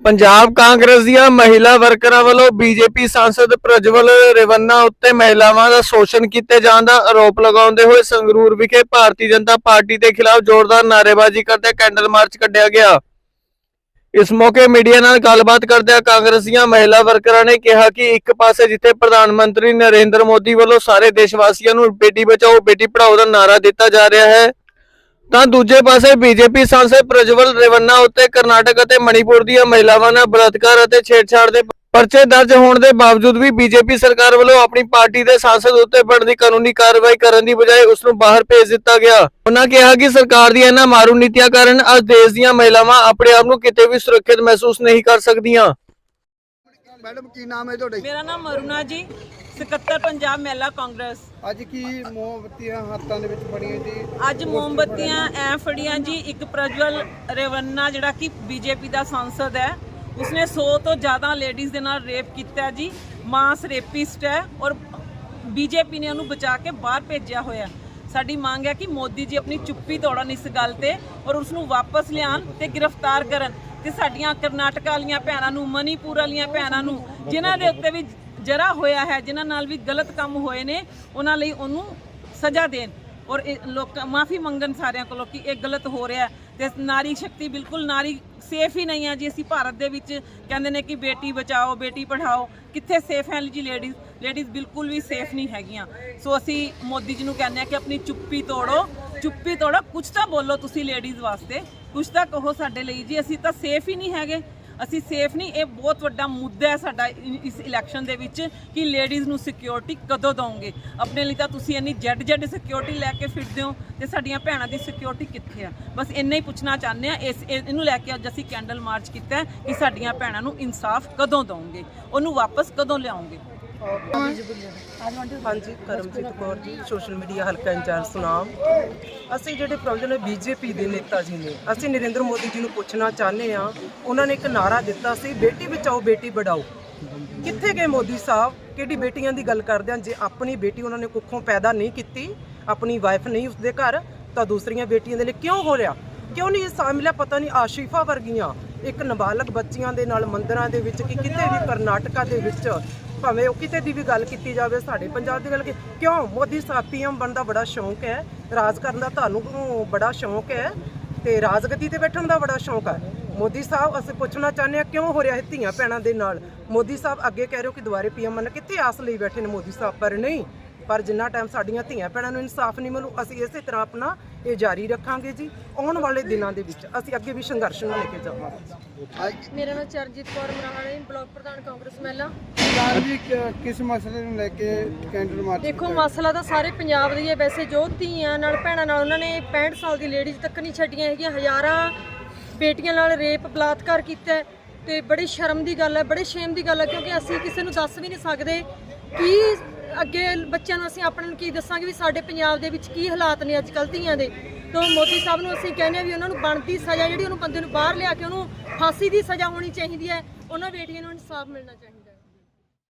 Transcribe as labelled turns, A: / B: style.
A: ਪੰਜਾਬ ਕਾਂਗਰਸ ਦੀਆਂ ਮਹਿਲਾ ਵਰਕਰਾਂ ਵੱਲੋਂ ਬੀਜੇਪੀ ਸਾਂਸਦ ਪ੍ਰਜਵਲ ਰੇਵੰਨਾ ਉੱਤੇ ਮਹਿਲਾਵਾਂ ਦਾ ਸ਼ੋਸ਼ਣ ਕੀਤੇ ਜਾਣ ਦਾ ਆਰੋਪ ਲਗਾਉਂਦੇ ਹੋਏ ਸੰਗਰੂਰ ਵਿਖੇ ਭਾਰਤੀ ਜਨਤਾ ਪਾਰਟੀ ਦੇ ਖਿਲਾਫ ਜ਼ੋਰਦਾਰ ਨਾਅਰੇਬਾਜ਼ੀ ਕਰਦੇ ਕੈਂਡਲ ਮਾਰਚ ਕੱਢਿਆ ਗਿਆ। ਇਸ ਮੌਕੇ ਮੀਡੀਆ ਨਾਲ ਗੱਲਬਾਤ ਕਰਦਿਆਂ ਕਾਂਗਰਸ ਦੀਆਂ ਮਹਿਲਾ ਵਰਕਰਾਂ ਨੇ ਕਿਹਾ ਕਿ ਇੱਕ ਪਾਸੇ ਜਿੱਥੇ ਪ੍ਰਧਾਨ ਮੰਤਰੀ ਨਰਿੰਦਰ ਮੋਦੀ ਵੱਲੋਂ ਸਾਰੇ ਦੇਸ਼ ਵਾਸੀਆਂ ਨੂੰ ਬੇਟੀ ਬਚਾਓ, ਬੇਟੀ ਪੜਾਓ ਦਾ ਨਾਰਾ ਦਿੱਤਾ ਜਾ ਰਿਹਾ ਹੈ ਤਾਂ ਦੂਜੇ ਪਾਸੇ ਬੀਜੇਪੀ ਸਾਂਸਦ ਪ੍ਰਜਵਲ ਰੇਵੰਨਾ ਉੱਤੇ ਕਰਨਾਟਕ ਅਤੇ ਮਣੀਪੁਰ ਦੀਆਂ ਮਹਿਲਾਵਾਂ ਨਾਲ ਬਲਾਤਕਾਰ ਅਤੇ ਛੇੜਛਾੜ ਦੇ ਪਰਚੇ ਦਰਜ ਹੋਣ ਦੇ ਬਾਵਜੂਦ ਵੀ ਬੀਜੇਪੀ ਸਰਕਾਰ ਵੱਲੋਂ ਆਪਣੀ ਪਾਰਟੀ ਦੇ ਸਾਂਸਦ ਉੱਤੇ ਬਣਦੀ ਕਾਨੂੰਨੀ ਕਾਰਵਾਈ ਕਰਨ ਦੀ ਬਜਾਏ ਉਸ ਨੂੰ ਬਾਹਰ ਭੇਜ ਦਿੱਤਾ ਗਿਆ। ਉਹਨਾਂ ਕਿਹਾ ਕਿ ਸਰਕਾਰ ਦੀਆਂ ਇਹਨਾਂ ਮਾਰੂ ਨੀਤੀਆਂ ਕਾਰਨ ਅੱਜ ਦੇਸ਼ ਦੀਆਂ ਮਹਿਲਾਵਾਂ ਆਪਣੇ ਆਪ ਨੂੰ ਕਿਤੇ ਵੀ ਸੁਰੱਖਿਅਤ ਮਹਿਸੂਸ ਨਹੀਂ ਕਰ ਸਕਦੀਆਂ।
B: ਮੈਡਮ ਕੀ ਨਾਮ ਹੈ ਤੁਹਾਡਾ
C: ਮੇਰਾ ਨਾਮ ਅਰੁਣਾ ਜੀ। ਸਕੱਤਰ ਪੰਜਾਬ ਮਹਿਲਾ ਕਾਂਗਰਸ।
B: ਅੱਜ ਕੀ ਮੋਮਬੱਤੀਆਂ ਹੱਥਾਂ ਦੇ ਵਿੱਚ ਫੜੀਆਂ ਜੀ?
C: ਅੱਜ ਮੋਮਬੱਤੀਆਂ ਐ ਫੜੀਆਂ ਜੀ ਇੱਕ ਪ੍ਰਜਵਲ ਰੇਵੰਨਾ ਜਿਹੜਾ ਕਿ ਬੀਜੇਪੀ ਦਾ ਸੰਸਦ ਹੈ ਉਸਨੇ 100 ਤੋਂ ਜ਼ਿਆਦਾ ਲੇਡੀਜ਼ ਦੇ ਨਾਲ ਰੇਪ ਕੀਤਾ ਜੀ ਮਾਸ ਰੇਪਿਸਟ ਹੈ ਔਰ ਬੀਜੇਪੀ ਨੇ ਉਹਨੂੰ ਬਚਾ ਕੇ ਬਾਹਰ ਭੇਜਿਆ ਹੋਇਆ। ਸਾਡੀ ਮੰਗ ਹੈ ਕਿ ਮੋਦੀ ਜੀ ਆਪਣੀ ਚੁੱਪੀ ਤੋੜਨ ਇਸ ਗੱਲ ਤੇ ਔਰ ਉਸ ਨੂੰ ਵਾਪਸ ਲਿਆਉਣ ਤੇ ਗ੍ਰਿਫਤਾਰ ਕਰਨ ਤੇ ਸਾਡੀਆਂ ਕਰਨਾਟਕ ਵਾਲੀਆਂ ਭੈਣਾਂ ਨੂੰ ਮਨੀਪੁਰ ਵਾਲੀਆਂ ਭੈਣਾਂ ਨੂੰ ਜਿਨ੍ਹਾਂ ਦੇ ਉੱਤੇ ਵੀ ਜਰਾ ਹੋਇਆ ਹੈ, ਜਿਨ੍ਹਾਂ ਨਾਲ ਵੀ ਗਲਤ ਕੰਮ ਹੋਏ ਨੇ, ਉਹਨਾਂ ਲਈ ਉਹਨੂੰ ਸਜ਼ਾ ਦੇਣ। ਔਰ ਇਹ ਲੋਕ ਮਾਫੀ ਮੰਗਣ ਸਾਰਿਆਂ ਕੋਲੋਂ ਕਿ ਇਹ ਗਲਤ ਹੋ ਰਿਹਾ ਹੈ। ਤੇ ਨਾਰੀ ਸ਼ਕਤੀ ਬਿਲਕੁਲ ਨਾਰੀ ਸੇਫ ਹੀ ਨਹੀਂ ਹੈ ਜੀ। ਅਸੀਂ ਭਾਰਤ ਦੇ ਵਿੱਚ ਕਹਿੰਦੇ ਨੇ ਕਿ ਬੇਟੀ ਬਚਾਓ, ਬੇਟੀ ਪੜ੍ਹਾਓ। ਕਿੱਥੇ ਸੇਫ ਹੈ ਜੀ ਲੇਡੀਜ਼? ਲੇਡੀਜ਼ ਬਿਲਕੁਲ ਵੀ ਸੇਫ ਨਹੀਂ ਹੈਗੀਆਂ। ਸੋ ਅਸੀਂ ਮੋਦੀ ਜੀ ਨੂੰ ਕਹਿੰਦੇ ਆ ਕਿ ਆਪਣੀ ਚੁੱਪੀ ਤੋੜੋ। ਚੁੱਪੀ ਤੋੜੋ। ਕੁਝ ਤਾਂ ਬੋਲੋ ਤੁਸੀਂ ਲੇਡੀਜ਼ ਵਾਸਤੇ। ਕੁਝ ਤਾਂ ਕਹੋ ਸਾਡੇ ਲਈ ਜੀ। ਅਸੀਂ ਤਾਂ ਸੇਫ ਹੀ ਨਹੀਂ ਹੈਗੇ। ਅਸੀਂ ਸੇਫ ਨਹੀਂ, ਇਹ ਬਹੁਤ ਵੱਡਾ ਮੁੱਦਾ ਹੈ ਸਾਡਾ ਇਸ ਇਲੈਕਸ਼ਨ ਦੇ ਵਿੱਚ ਕਿ ਲੇਡੀਜ਼ ਨੂੰ ਸਿਕਿਉਰਿਟੀ ਕਦੋਂ ਦਵੋਗੇ? ਆਪਣੇ ਲਈ ਤਾਂ ਤੁਸੀਂ ਇੰਨੀ ਜੈਡ ਜੈਡ ਸਿਕਿਉਰਿਟੀ ਲੈ ਕੇ ਫਿਰਦੇ ਹੋ ਤੇ ਸਾਡੀਆਂ ਭੈਣਾਂ ਦੀ ਸਿਕਿਉਰਿਟੀ ਕਿੱਥੇ ਆ? ਬਸ ਇੰਨਾ ਹੀ ਪੁੱਛਣਾ ਚਾਹੁੰਦੇ ਆ ਇਸ, ਇਹ- ਇਹਨੂੰ ਲੈ ਕੇ ਅੱਜ ਅਸੀਂ ਕੈਂਡਲ ਮਾਰਚ ਕੀਤਾ ਕਿ ਸਾਡੀਆਂ ਭੈਣਾਂ ਨੂੰ ਇਨਸਾਫ ਕਦੋਂ ਦਵੋਗੇ? ਉਹਨੂੰ ਵਾਪਸ ਕਦੋਂ ਲਿਆਉਂਗੇ
D: ਹਾਂਜੀ, ਕਰਮਜੀਤ ਕੌਰ ਜੀ, ਸੋਸ਼ਲ ਮੀਡੀਆ ਹਲਕਾ ਇੰਚਾਰਜ ਸੁਨਾਮ। ਅਸੀਂ ਜਿਹੜੇ ਪ੍ਰੋਜੈਕਟ ਬੀਜੇਪੀ ਦੇ ਨੇਤਾ ਜੀ ਨੇ, ਅਸੀਂ ਨਰਿੰਦਰ ਮੋਦੀ ਜੀ ਨੂੰ ਪੁੱਛਣਾ ਚਾਹੁੰਦੇ ਆ ਉਹਨਾਂ ਨੇ ਇੱਕ ਨਾਰਾ ਦਿੱਤਾ ਸੀ, ਬੇਟੀ ਬਚਾਓ, ਬੇਟੀ ਪੜਾਓ ਕਿੱਥੇ ਗਏ ਮੋਦੀ ਸਾਹਿਬ? ਕਿਹੜੀ ਬੇਟੀਆਂ ਦੀ ਗੱਲ ਕਰਦੇ ਆ ਜੇ ਆਪਣੀ ਬੇਟੀ ਉਹਨਾਂ ਨੇ ਕੁੱਖੋਂ ਪੈਦਾ ਨਹੀਂ ਕੀਤੀ, ਆਪਣੀ ਵਾਈਫ ਨਹੀਂ ਉਸਦੇ ਘਰ, ਤਾਂ ਦੂਸਰੀਆਂ ਬੇਟੀਆਂ ਦੇ ਲਈ ਕਿਉਂ ਹੋ ਰਿਹਾ? ਕਿਉਂ ਨਹੀਂ ਇਹ ਸਾਮਿਲਾ ਪਤਾ ਨਹੀਂ, ਆਸ਼ੀਫਾ ਵਰਗੀਆਂ, ਇੱਕ ਨਾਬਾਲਗ ਬੱਚੀਆਂ ਦੇ ਨਾਲ ਮੰਦਰਾਂ ਦੇ ਵਿੱਚ ਕਿ ਕਿਤੇ ਵੀ ਕਰਨਾਟਕਾ ਦੇ ਵਿੱਚ ਭਾਵੇਂ ਉਹ ਕਿਤੇ ਦੀ ਵੀ ਗੱਲ ਕੀਤੀ ਜਾਵੇ, ਸਾਡੇ ਪੰਜਾਬ ਦੀ ਗੱਲ ਕੀ- ਕਿਉਂ ਮੋਦੀ ਸਾਹਿਬ ਪੀਐਮ ਬਣਨ ਦਾ ਬੜਾ ਸ਼ੌਂਕ ਹੈ, ਰਾਜ ਕਰਨ ਦਾ ਤੁਹਾਨੂੰ ਬੜਾ ਸ਼ੌਂਕ ਹੈ ਤੇ ਰਾਜਗਦੀ ਤੇ ਬੈਠਣ ਦਾ ਬੜਾ ਸ਼ੌਂਕ ਹੈ। ਮੋਦੀ ਸਾਹਿਬ, ਅਸੀਂ ਪੁੱਛਣਾ ਚਾਹੁੰਦੇ ਹਾਂ, ਕਿਉਂ ਹੋ ਰਿਹਾ ਹੈ ਧੀਆਂ ਭੈਣਾਂ ਦੇ ਨਾਲ? ਮੋਦੀ ਸਾਹਿਬ ਅੱਗੇ ਕਹਿ ਰਹੇ ਹੋ ਕਿ ਦੁਬਾਰੇ ਪੀਐਮ ਬਣ ਕਿੱਥੇ ਆਸ ਲਈ ਬੈਠੇ ਨੇ ਮੋਦੀ ਸਾਹਿਬ, ਪਰ ਨਹੀਂ। ਪਰ ਜਿੰਨਾ ਟਾਈਮ ਸਾਡੀਆਂ ਧੀਆਂ ਭੈਣਾਂ ਨੂੰ ਇਨਸਾਫ ਨਹੀਂ ਮਿਲੂ ਅਸੀਂ ਇਸੇ ਤਰ੍ਹਾਂ ਆਪਣਾ ਇਹ ਜਾਰੀ ਰੱਖਾਂਗੇ ਜੀ। ਆਉਣ ਵਾਲੇ ਦਿਨਾਂ ਦੇ ਵਿੱਚ ਅਸੀਂ ਅੱਗੇ ਵੀ ਸੰਘਰਸ਼ ਨੂੰ ਲੈ ਕੇ ਜਾਵਾਂਗੇ।
E: ਮੇਰਾ ਨਾਮ ਚਰਨਜੀਤ ਕੌਰ ਮਰਾਣਾ ਬਲਾਕ ਪ੍ਰਧਾਨ ਕਾਂਗਰਸ ਮਹਿਲਾ।
B: ਸਰਕਾਰ ਜੀ ਕਿ- ਕਿਸ ਮਸਲੇ ਨੂੰ ਲੈ ਕੇ ਕੈਂਡਲ ਮਾਰਚ
E: ਦੇਖੋ? ਮਸਲਾ ਤਾਂ ਸਾਰੇ ਪੰਜਾਬ ਦਾ ਹੀ। ਵੈਸੇ ਜੋ ਧੀਆਂ ਨਾਲ ਭੈਣਾਂ ਨਾਲ ਉਹਨਾਂ ਨੇ 65 ਸਾਲ ਦੀ ਲੇਡੀਜ਼ ਤੱਕ ਨਹੀਂ ਛੱਡੀਆਂ ਹੈਗੀਆਂ। ਹਜ਼ਾਰਾਂ ਬੇਟੀਆਂ ਨਾਲ ਰੇਪ ਬਲਾਤਕਾਰ ਕੀਤਾ ਤੇ ਬੜੀ ਸ਼ਰਮ ਦੀ ਗੱਲ ਹੈ ਬੜੇ ਸ਼ੇਮ ਦੀ ਗੱਲ ਹੈ ਕਿਉਂਕਿ ਅਸੀਂ ਕਿਸੇ ਨੂੰ ਦੱਸ ਵੀ ਨਹੀਂ ਸਕਦੇ ਕੀ ਅੱਗੇ ਬੱਚਿਆਂ ਨੂੰ ਅਸੀਂ ਆਪਣੇ ਨੂੰ ਕੀ ਦੱਸਾਂਗੇ ਵੀ ਸਾਡੇ ਪੰਜਾਬ ਦੇ ਵਿੱਚ ਕੀ ਹਾਲਾਤ ਨੇ ਅੱਜ ਕੱਲ੍ਹ ਧੀਆਂ ਦੇ। ਤੋਂ ਮੋਦੀ ਸਾਹਿਬ ਨੂੰ ਅਸੀਂ ਕਹਿੰਦੇ ਹਾਂ ਵੀ ਉਹਨਾਂ ਨੂੰ ਬਣਦੀ ਸਜ਼ਾ ਜਿਹੜੀ ਉਹਨੂੰ ਬੰਦੇ ਨੂੰ ਬਾਹਰ ਲਿਆ ਕੇ ਉਹਨੂੰ ਫਾਂਸੀ ਦੀ ਸਜ਼ਾ ਹੋਣੀ ਚਾਹੀਦੀ ਹੈ। ਉਹਨਾਂ ਬੇਟੀਆਂ ਨੂੰ ਇਨਸਾਫ ਮਿਲਣਾ ਚਾਹੀਦਾ